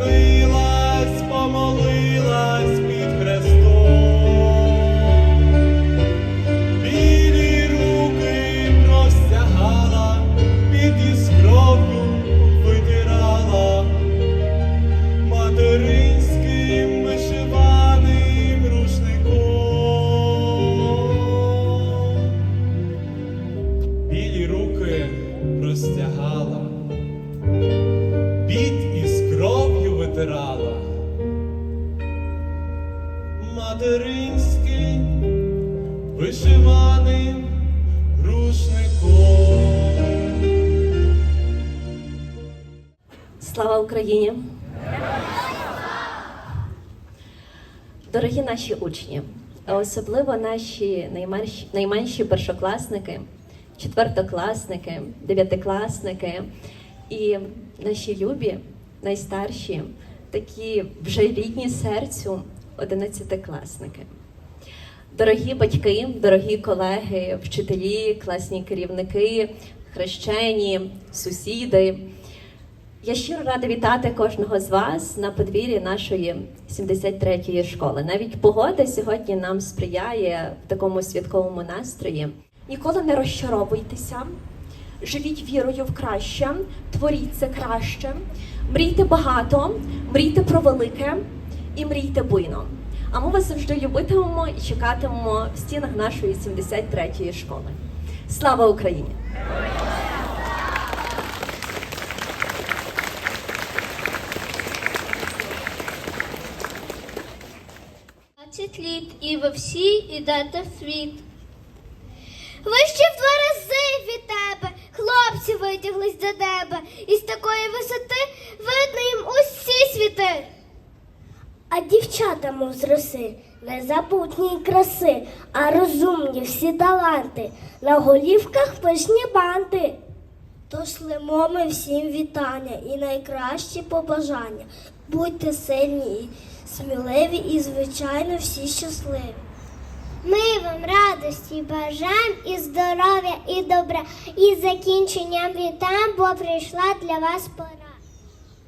believe. Материнським вишиваним рушником. Слава Україні! Дорогі наші учні, особливо наші найменші, найменші першокласники, четвертокласники, дев'ятикласники і наші любі, найстарші, такі вже рідні серцю одинадцятикласники. Дорогі батьки, дорогі колеги, вчителі, класні керівники, хрещені, сусіди. Я щиро рада вітати кожного з вас на подвір'ї нашої 73-ї школи. Навіть погода сьогодні нам сприяє в такому святковому настрої. Ніколи не розчаровуйтеся, живіть вірою в краще, творіть це краще, мрійте багато, мрійте про велике і мрійте буйно. А ми вас завжди любитимемо і чекатимемо в стінах нашої 73-ї школи. Слава Україні! Літ, і ви всі йдете в світ. Ви ще в два рази від тебе, хлопці витяглись до тебе, і з такої висоти видно їм. А дівчата, з роси, незабутні краси, а розумні всі таланти, на голівках пишні банти. Тож лимо ми всім вітання і найкращі побажання. Будьте сильні і сміливі і, звичайно, всі щасливі. Ми вам радості бажаємо і здоров'я, і добра, і закінченням вітаємо, бо прийшла для вас пора.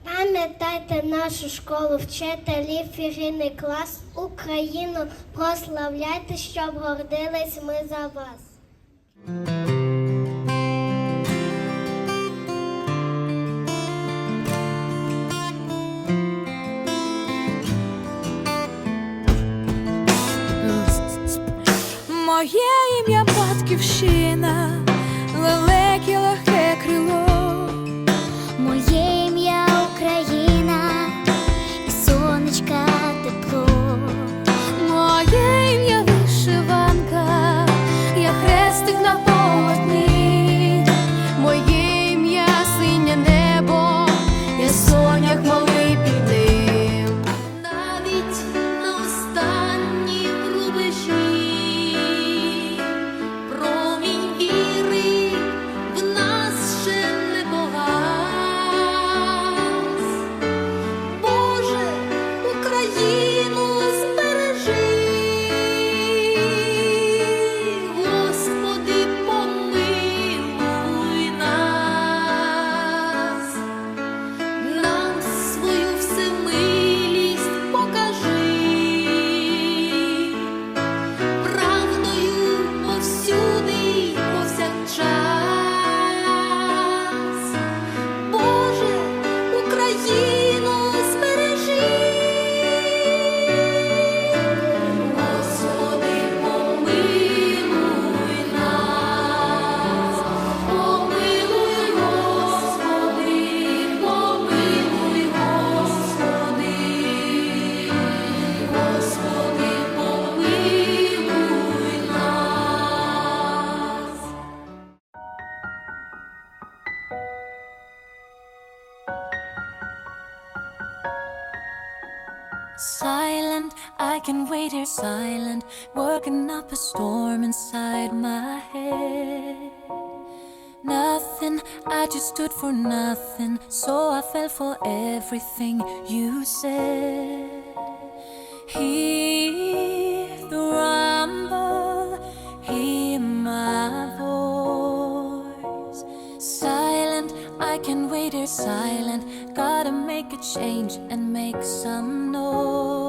Пам'ятайте нашу школу, вчителів, фігійний клас, Україну прославляйте, щоб гордились ми за вас. Моє ім'я батьківщина, silent, working up a storm inside my head. Nothing, I just stood for nothing, so I fell for everything you said. Hear the rumble, hear my voice. Silent, I can wait here silent. Gotta make a change and make some noise.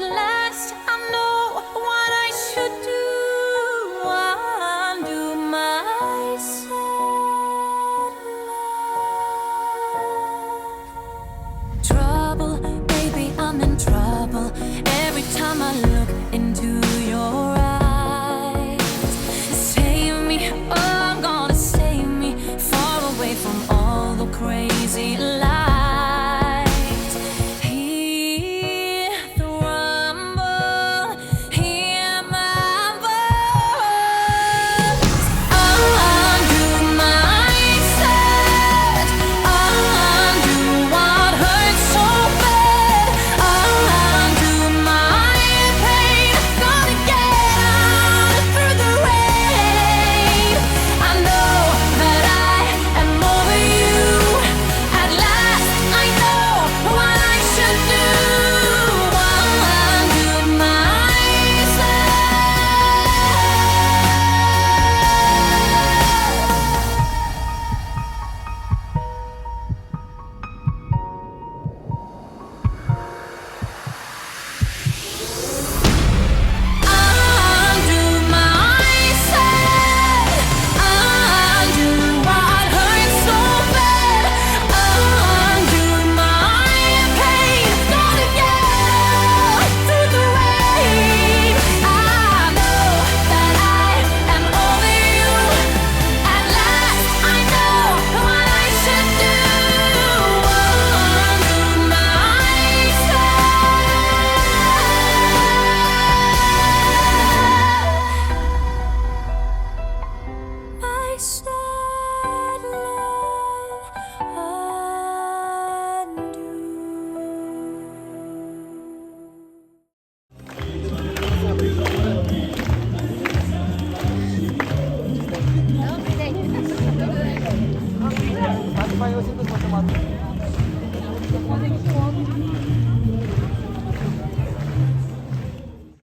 At last, I know what I should do. Undo my. Trouble, baby, I'm in trouble. Every time I look into your